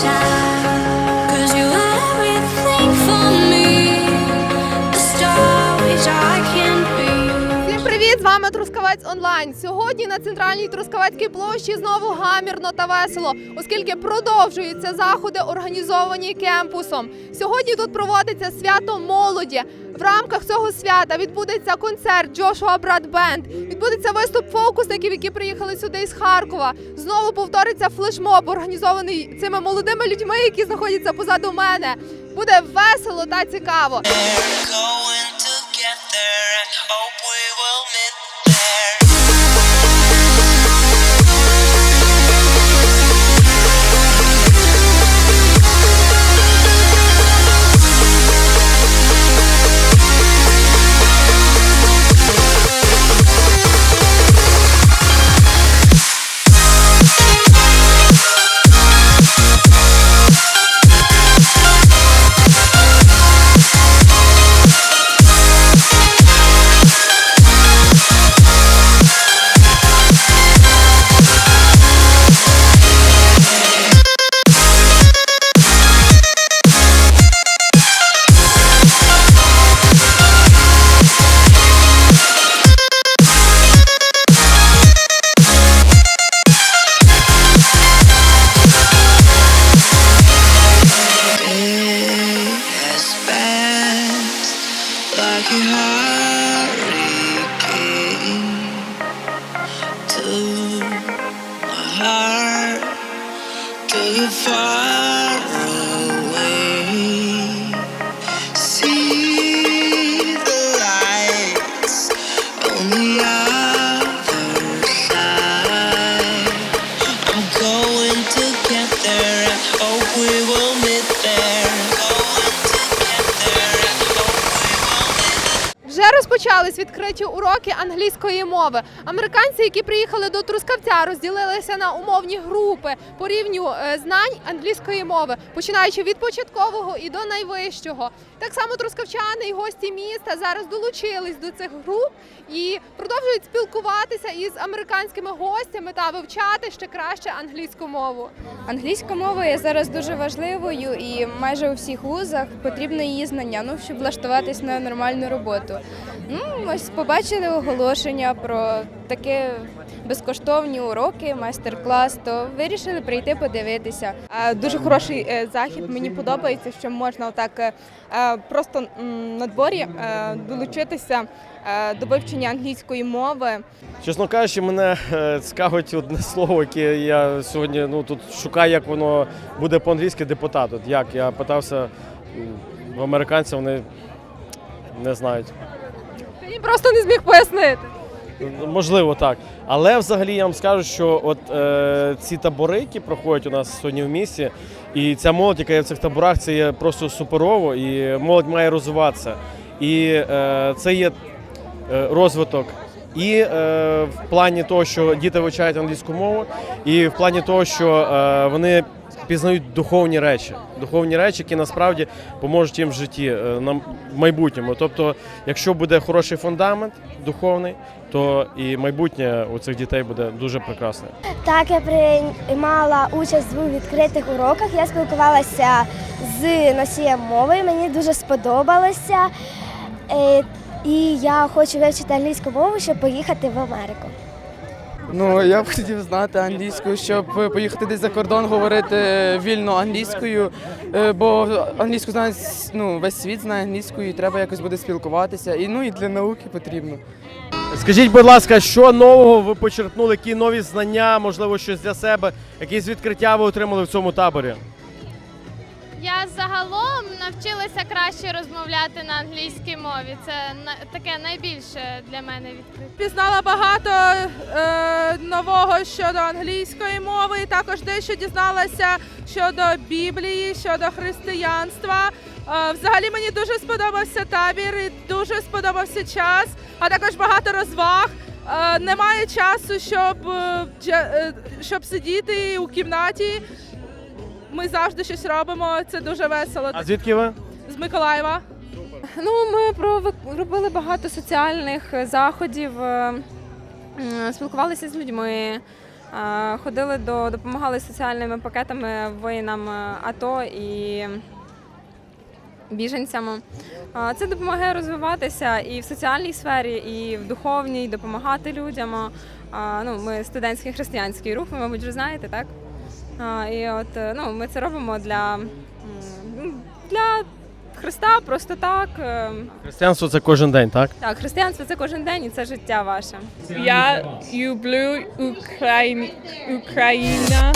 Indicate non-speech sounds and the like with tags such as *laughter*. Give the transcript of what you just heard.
sunshine. Трускавець Онлайн. Сьогодні на центральній Трускавецькій площі знову гамірно та весело, оскільки продовжуються заходи, організовані кемпусом. Сьогодні тут проводиться свято молоді. В рамках цього свята відбудеться концерт Джошуа Брат Бенд. Відбудеться виступ фокусників, які приїхали сюди із Харкова. Знову повториться флешмоб, організований цими молодими людьми, які знаходяться позаду мене. Буде весело та цікаво. going together and hope we will To my heart, to the fire. Розпочались відкриті уроки англійської мови. Американці, які приїхали до Трускавця, розділилися на умовні групи по рівню е, знань англійської мови, починаючи від початкового і до найвищого. Так само трускавчани і гості міста зараз долучились до цих груп і продовжують спілкуватися із американськими гостями та вивчати ще краще англійську мову. Англійська мова є зараз дуже важливою і майже у всіх вузах потрібно її знання, ну щоб влаштуватись на нормальну роботу. Ну ось побачили оголошення про таке безкоштовні уроки, майстер-клас, то вирішили прийти подивитися. Дуже хороший е, захід. Мені подобається, що можна отак е, е, просто на дворі долучитися до вивчення англійської мови. Чесно кажучи, мене цікавить одне *laughs* слово, яке я сьогодні ну, тут шукаю, як воно буде по-англійськи депутат. От як я питався в американців, вони не знають. Їм просто не зміг пояснити. Можливо, так. Але взагалі я вам скажу, що от е, ці табори, які проходять у нас сьогодні в місті, і ця молодь, яка є в цих таборах, це є просто суперово, і молодь має розвиватися. І е, це є е, розвиток. І е, в плані того, що діти вивчають англійську мову, і в плані того, що е, вони пізнають духовні речі, духовні речі, які насправді поможуть їм в житті е, на майбутньому. Тобто, якщо буде хороший фундамент духовний, то і майбутнє у цих дітей буде дуже прекрасне. Так, я приймала участь у відкритих уроках. Я спілкувалася з носієм мови. Мені дуже сподобалося. Е, І я хочу вивчити англійську мову, щоб поїхати в Америку. Ну, я б хотів знати англійську, щоб поїхати десь за кордон, говорити вільно англійською, е, бо англійську знає ну, весь світ знає англійською, і треба якось буде спілкуватися. І ну і для науки потрібно. Скажіть, будь ласка, що нового ви почерпнули, які нові знання, можливо, щось для себе, якісь відкриття ви отримали в цьому таборі? Я загалом навчилася краще розмовляти на англійській мові. Це таке найбільше для мене відкриття. Пізнала багато е, нового щодо англійської мови, і також дещо дізналася щодо Біблії, щодо християнства. Е, взагалі мені дуже сподобався табір і дуже сподобався час, а також багато розваг. Е, немає часу, щоб, е, е, щоб сидіти у кімнаті. Ми завжди щось робимо. Це дуже весело. А звідки ви? З Миколаєва. Ну, ми провик- робили багато соціальних заходів, е, спілкувалися з людьми, Е, Ходили до допомагали соціальними пакетами воїнам е, АТО і біженцям. Це допомагає розвиватися і в соціальній сфері, і в духовній, допомагати людям. Ну, ми студентський християнський рух, ви, мабуть, вже знаєте, так? І от е, ну, ми це робимо для, для Христа, просто так. Е, Християнство це кожен день, так? Так, християнство це кожен день і це життя ваше. Я люблю Україн... Україна.